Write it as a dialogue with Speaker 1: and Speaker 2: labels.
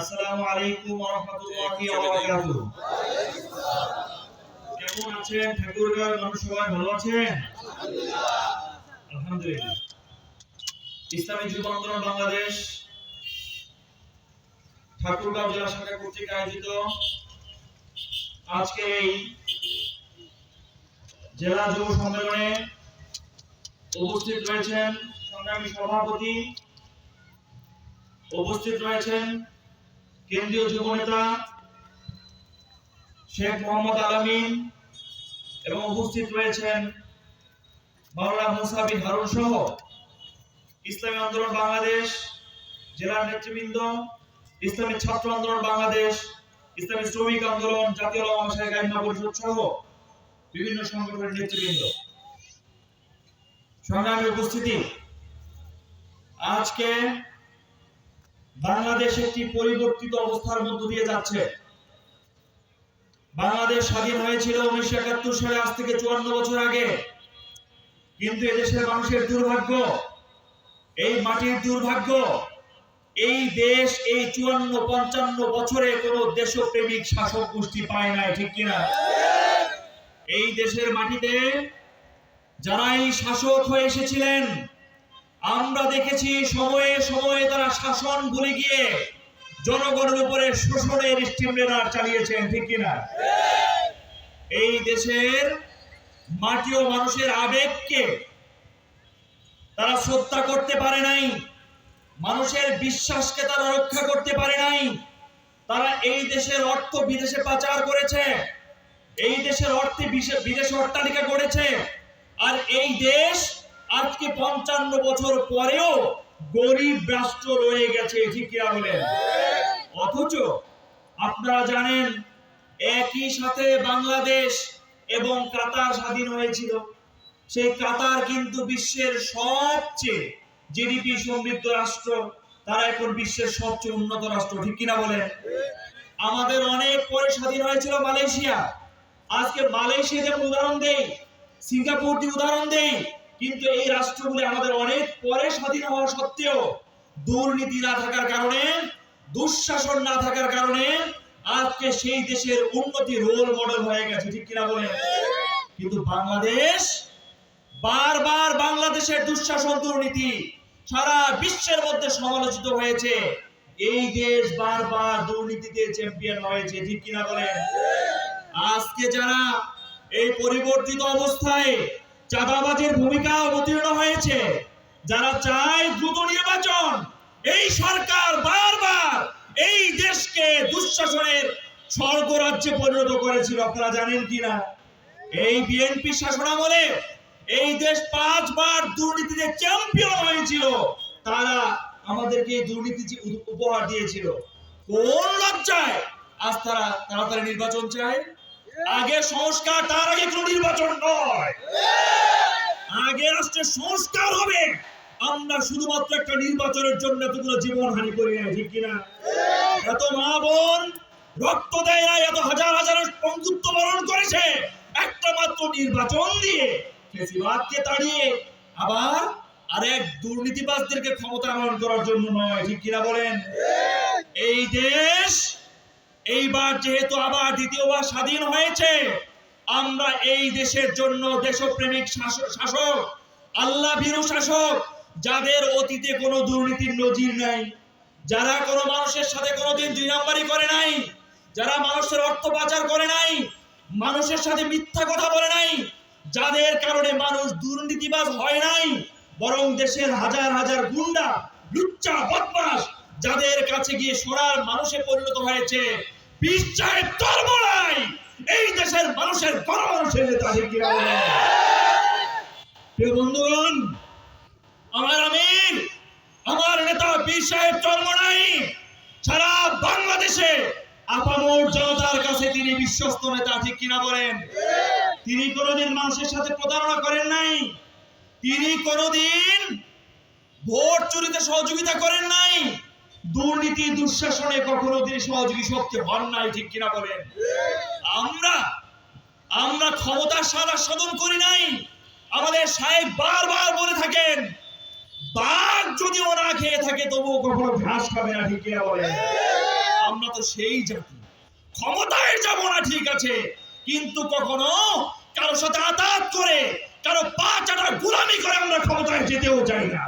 Speaker 1: আসসালামু আলাইকুম ইসলামী যুব আন্দোলন বাংলাদেশ ঠাকুরগাঁও জেলা শাখা কর্তৃক আয়োজিত আজকে এই জেলা যুব সম্মেলনে উপস্থিত রয়েছেন সংগ্রামী সভাপতি, উপস্থিত রয়েছেন কেন্দ্রীয় যুব নেতা শেখ মোহাম্মদ আলামিন এবং উপস্থিত রয়েছেন মাওলানা মুসাবিন হারুন সহ ইসলামী আন্দোলন বাংলাদেশ জেলার নেতৃবৃন্দ, ইসলামী ছাত্র আন্দোলন বাংলাদেশ, ইসলামী শ্রমিক আন্দোলন, জাতীয় পরিষদ সহ বিভিন্ন সংগঠনের নেতৃবৃন্দ। সংগ্রামী উপস্থিতি, আজকে বাংলাদেশ একটি পরিবর্তিত অবস্থার মধ্য দিয়ে যাচ্ছে। বাংলাদেশ স্বাধীন হয়েছিল উনিশশো একাত্তর সালে, আজ থেকে চুয়ান্ন বছর আগে। কিন্তু এদেশের মানুষের দুর্ভাগ্য, এই মাটির দুর্ভাগ্য, এই দেশ এই চুয়ান্ন, পঞ্চান্ন বছরে কোন দেশপ্রেমিক শাসক গোষ্ঠী পায় নাই, ঠিক কিনা? এই দেশের মাটিতে যারাই শাসক হয়ে এসেছিলেন, আমরা দেখেছি সময়ে সময়ে তারা শাসন ভুলে গিয়ে জনগণের উপরে শোষণের স্টিমলেনার চালিয়েছেন, ঠিক কিনা? এই দেশের মাটি ও মানুষের আবেগকে তারা শ্রদ্ধা করতে পারে নাই, মানুষের বিশ্বাসকে তারা রক্ষা করতে পারে নাই, তারা এই দেশের অর্থ বিদেশে পাচার করেছে। এই দেশের অর্থে বিদেশে অট্টালিকা করেছে আর এই দেশ আজকে পঞ্চান্ন বছর পরেও গরিব রাষ্ট্র রয়ে গেছে, ঠিক বলেন? অথচ আপনারা জানেন, একই সাথে বাংলাদেশ এবং কাতার স্বাধীন হয়েছিল। সেই কাতার কিন্তু বিশ্বের সবচেয়ে জিডিপি সমৃদ্ধ রাষ্ট্র। তারা এখন বিশ্বের সবচেয়ে উন্নত রাষ্ট্র, ঠিক কিনা বলেন? আমাদের অনেক পরে স্বাধীন হয়েছিল মালয়েশিয়া। আজকে মালয়েশিয়া যেমন উদাহরণ দেই, সিঙ্গাপুর দিয়ে উদাহরণ দেই, কিন্তু এই রাষ্ট্রগুলি আমাদের অনেক পরে স্বাধীন হওয়া সত্ত্বেও দুর্নীতি না থাকার কারণে, দুঃশাসন না থাকার কারণে আজকে সেই দেশের উন্নতি রোল মডেল হয়ে গেছে, ঠিক কিনা বলেন? কিন্তু বাংলাদেশ বারবার বাংলাদেশের দুঃশাসন, দুর্নীতি সারা বিশ্বের মধ্যে সমালোচিত হয়েছে। এই দেশ বারবার দুর্নীতিতে চ্যাম্পিয়ন হয়েছে, ঠিক কিনা বলেন? আজকে যারা এই পরিবর্তিত অবস্থায় চাঁদাবাজির ভূমিকা অবতীর্ণ হয়েছে, যারা চায় দ্রুত নির্বাচন, এই সরকার বারবার এই দেশকে দুঃশাসনের স্বর্গরাজ্যে পরিণত করেছিল, আপনারা জানেন কিনা? এই বিএনপি শাসনামলে এই দেশ পাঁচবার দুর্নীতিতে চ্যাম্পিয়ন হয়েছিল, তারা আমাদেরকে এই দুর্নীতি উপহার দিয়েছিল। কোন লজ্জায় আজ তারা তাড়াতাড়ি নির্বাচন চায়? আগে সংস্কার, তার আগে কোনো নির্বাচন নয়। আগে রাষ্ট্রের সংস্কার হবে। আমরা শুধুমাত্র একটা নির্বাচনের জন্য এতগুলো জীবন হানি করি ঠিক কিনা? এত মা বোন রক্ত দেয় না এত হাজার হাজার পঙ্গুত্ব বরণ করেছে। একটা মাত্র নির্বাচন দিয়ে ফেসিবাদকে তাড়িয়ে আবার আরেক দুর্নীতিবাজদেরকে ক্ষমতা আহরণ করার জন্য নয়, ঠিক কিনা বলেন? এই দেশ এইবার যেহেতু আবার দ্বিতীয়বার স্বাধীন হয়েছে, আমরা এই দেশের জন্য দেশপ্রেমিক শাসক আল্লাহ ভীরু শাসক, যাদের অতীতে কোনো দুর্নীতির নজির নাই, যারা কোনো মানুষের সাথে কোনোদিন দুই নাম্বারি করে নাই, যারা মানুষের অর্থ পাচার করে নাই, মানুষের সাথে মিথ্যা কথা বলে নাই, যাদের কারণে মানুষ দুর্নীতিবাজ হয় নাই, বরং দেশের হাজার হাজার গুন্ডা, লুচ্চা বদমাস যাদের কাছে গিয়ে সোনার মানুষে পরিণত হয়েছে বিশ্বায় তরবলাই এই দেশের মানুষের নেতা ঠিক কিনা প্রিয় বন্ধুগণ, আমার আমির, আমার নেতা বীর সাহেব চরমনাই সারা বাংলাদেশে আপামর জনতার কাছে তিনি বিশ্বস্ত নেতা, ঠিক কিনা বলেন? তিনি কোনোদিন মানুষের সাথে প্রতারণা করেন নাই। তিনি কোনোদিন ভোট চুরিতে সহযোগিতা করেন নাই। দুর্নীতি, দুঃশাসনে কখনো তিনি সহযোগী শক্তি হন নাই, ঠিক কিনা বলেন? আমরা আমরা ক্ষমতার সারা সাধন করি নাই। আমাদের সাহেব বারবার বলে থাকেন, বাঘ যদিও না খেয়ে থাকে, তবুও কখনো ঘাস খাবে না, ঠিক কিনা বলে আমরা তো সেই জাতি। ক্ষমতায় যাব না, ঠিক আছে, কিন্তু কখনো কারও সাথে আতাত করে, কারও পা চাটা গোলামি করে আমরা ক্ষমতায় যেতেও চাই না।